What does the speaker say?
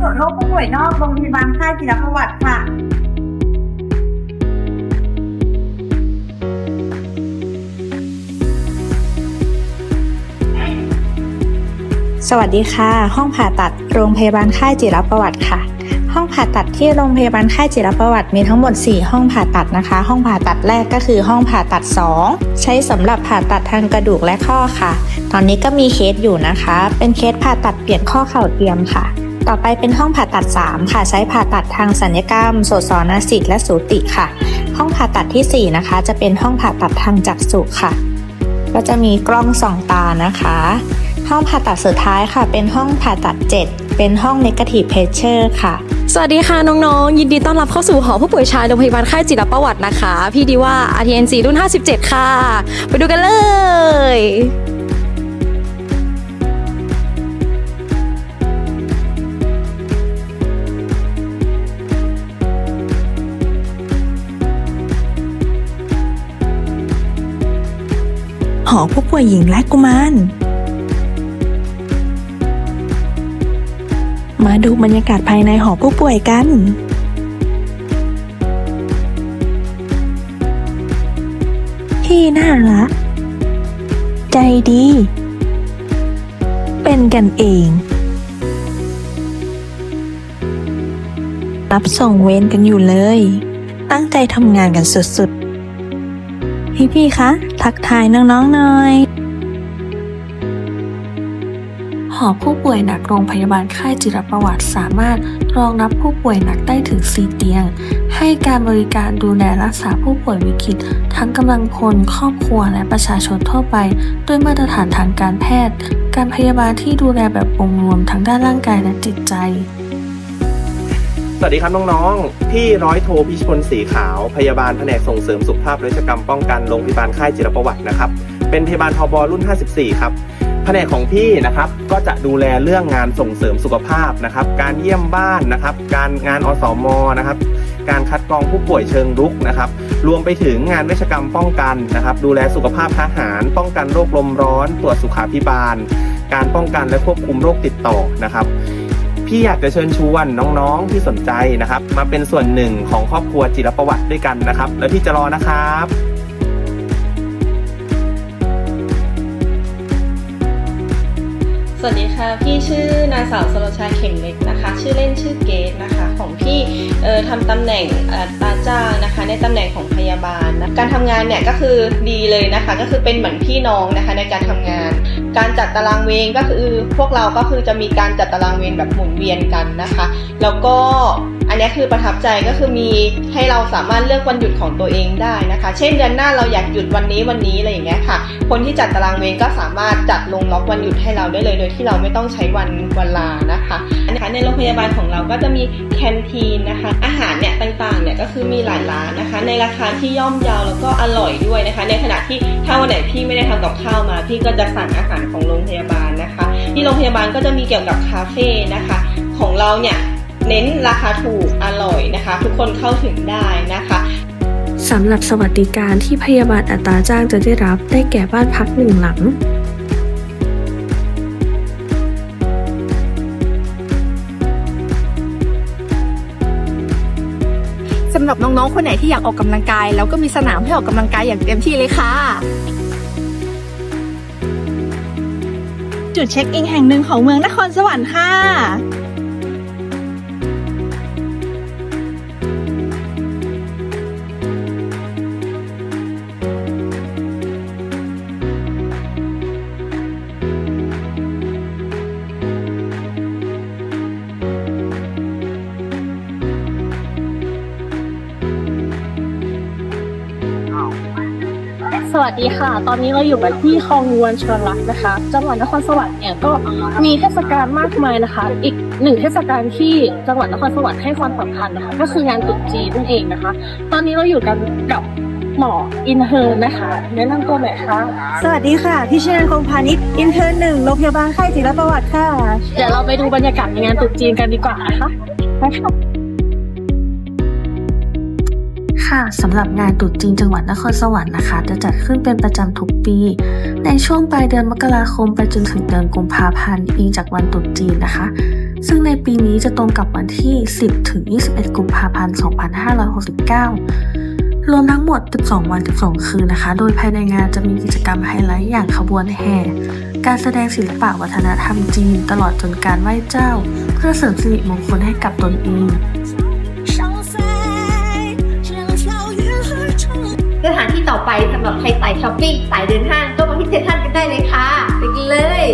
ป่วยนอกโรงพยาบาลค่ายจิรประวัติค่ะสวัสดีค่ะ ห้องผ่าตัดโรงพยาบาลค่ายจิรประวัติค่ะ ห้องผ่าตัดที่โรงพยาบาลค่ายจิรประวัติมีทั้งหมด 4 ห้องผ่าตัดนะคะ ห้องผ่าตัดแรกก็คือห้องผ่าตัด 2 ใช้สำหรับผ่าตัดทางกระดูกและข้อค่ะ ตอนนี้ก็มีเคสอยู่นะคะ เป็นเคสผ่าตัดเปลี่ยนข้อเข่าเทียมค่ะ ต่อไปเป็นห้องผ่าตัด 3 ค่ะ ใช้ผ่าตัดทางสัญญกรรมโสตศรนสิกและสูติค่ะ ห้องผ่าตัดทีสี่ 4 นะคะ จะเป็นห้องผ่าตัดทางจักษุค่ะ ก็จะมีกล้องส่องตานะคะ ห้องผ่าตัดสุดท้ายค่ะ เป็นห้องผ่าตัด 7 เป็นห้อง negative pressure ค่ะสวัสดีค่ะ น้องๆ ยินดีต้อนรับเข้าสู่หอผู้ป่วยชายโรงพยาบาลค่ายจิรประวัตินะคะ พี่ดีว่า RTNC รุ่น 57 ค่ะ ไปดูกันเลย หอผู้ป่วยหญิงและกุมาร มาดูบรรยากาศภายในหอผู้ป่วยกัน ที่น่ารัก ใจดี เป็นกันเอง รับส่งเวรกันอยู่เลย ตั้งใจทำงานกันสุดๆ พี่ๆคะ ทักทายน้องๆหน่อย หอผู้ป่วยหนักโรงพยาบาลค่ายจิรประวัติสามารถรองรับผู้ป่วยหนักได้ถึง 4 เตียง ให้การบริการดูแลรักษาผู้ป่วยวิกฤต ทั้งกำลังพล ครอบครัวและประชาชนทั่วไป ด้วยมาตรฐานทางการแพทย์ การพยาบาลที่ดูแลแบบองค์รวมทั้งด้านร่างกายและจิตใจ วัสดีครับน้องๆ พี่ร้อยโทพิชพลสีขาว พยาบาลแผนกส่งเสริมสุขภาพและกิจกรรมป้องกันโรงพยาบาลค่ายจิรประวัตินะครับ เป็นพยาบาลทบรุ่น 54 ครับ แผนกของพี่นะครับก็จะดูแลเรื่องงานส่งเสริมสุขภาพนะครับ การเยี่ยมบ้านนะครับ การงานอสมนะครับ การคัดกรองผู้ป่วยเชิงรุกนะครับ รวมไปถึงงานเวชกรรมป้องกันนะครับ ดูแลสุขภาพทหาร ป้องกันโรคลมร้อน ตรวจสุขาภิบาล การป้องกันและควบคุมโรคติดต่อนะครับ พี่อยากจะเชิญชวนน้องๆที่สนใจนะครับ มาเป็นส่วนหนึ่งของครอบครัวจิรประวัติด้วยกันนะครับ แล้วพี่จะรอนะครับสวัสดีค่ะ พี่ชื่อนางสาวสโรชาเข่งเล็กนะคะ ชื่อเล่นชื่อเกตนะคะ ของพี่เอ่อทำตำแหน่งเอ่อตาจ้างนะคะ ในตำแหน่งของพยาบาลนะการทำงานเนี่ยก็คือดีเลยนะคะ ก็คือเป็นเหมือนพี่น้องนะคะในการทำงาน การจัดตารางเวรก็คือพวกเราก็คือจะมีการจัดตารางเวรแบบหมุนเวียนกันนะคะ แล้วก็ อันนี้คือประทับใจก็คือมีให้เราสามารถเลือกวันหยุดของตัวเองได้นะคะ เช่นเดือนหน้าเราอยากหยุดวันนี้วันนี้อะไรอย่างเงี้ยค่ะ คนที่จัดตารางเวรก็สามารถจัดลงล็อกวันหยุดให้เราได้เลย โดยที่เราไม่ต้องใช้วันวันลานะคะนะคะในโรงพยาบาลของเราก็จะมีแคนทีนนะคะ อาหารเนี่ยต่างๆเนี่ยก็คือมีหลายร้านนะคะ ในราคาที่ย่อมเยาแล้วก็อร่อยด้วยนะคะ ในขณะที่ถ้าวันไหนพี่ไม่ได้ทำกับข้าวมา พี่ก็จะสั่งอาหารของโรงพยาบาลนะคะ ที่โรงพยาบาลก็จะมีเกี่ยวกับคาเฟ่นะคะ ของเราเนี่ย เน้นราคาถูกอร่อยนะคะ ทุกคนเข้าถึงได้นะคะสำหรับสวัสดิการที่พยาบาลอัตราจ้างจะได้รับได้แก่บ้านพักหนึ่งหลัง สำหรับน้องๆ คนไหนที่อยากออกกำลังกาย แล้วก็มีสนามให้ออกกำลังกายอย่างเต็มที่เลยค่ะ จุดเช็คอินแห่งหนึ่งของเมืองนครสวรรค์ค่ะ สวัสดีค่ะ ตอนนี้เราอยู่กันที่คลองวนชลรักนะคะ จังหวัดนครสวรรค์เนี่ยก็มีเทศกาลมากมายนะคะ อีกหนึ่งเทศกาลที่จังหวัดนครสวรรค์ให้ความสำคัญนะคะ ก็คืองานตรุษจีนนั่นเองนะคะ ตอนนี้เราอยู่กันกับหมออินเทอร์นะคะแนะนำตัวหน่อยค่ะ สวัสดีค่ะ พี่ชื่อนางคงพาณิชย์อินเทอร์หนึ่งโรงพยาบาลค่ายจิรประวัติค่ะ เดี๋ยวเราไปดูบรรยากาศในงานตรุษจีนกันดีกว่านะคะไปค่ะ ค่ะสำหรับงานตรุษจีนจังหวัดนครสวรรค์นะคะ จะจัดขึ้นเป็นประจำทุกปี ในช่วงปลายเดือนมกราคมไปจนถึงเดือนกุมภาพันธ์อิงจากวันตรุษจีนนะคะ ซึ่งในปีนี้จะตรงกับวันที่ 10 ถึง 21 กุมภาพันธ์ 2569 รวมทั้งหมด 12 วัน 12 คืนนะคะ โดยภายในงานจะมีกิจกรรมไฮไลท์อย่างขบวนแห่การแสดงศิลปะวัฒนธรรมจีน ตลอดจนการไหว้เจ้า เพื่อเสริมสิริมงคลให้กับตนเอง สถานที่ต่อไปสำหรับใครสายช้อปปิ้งสายเดินห้างก็มาที่เซ็นทรัลกันได้เลยค่ะไปกันเลย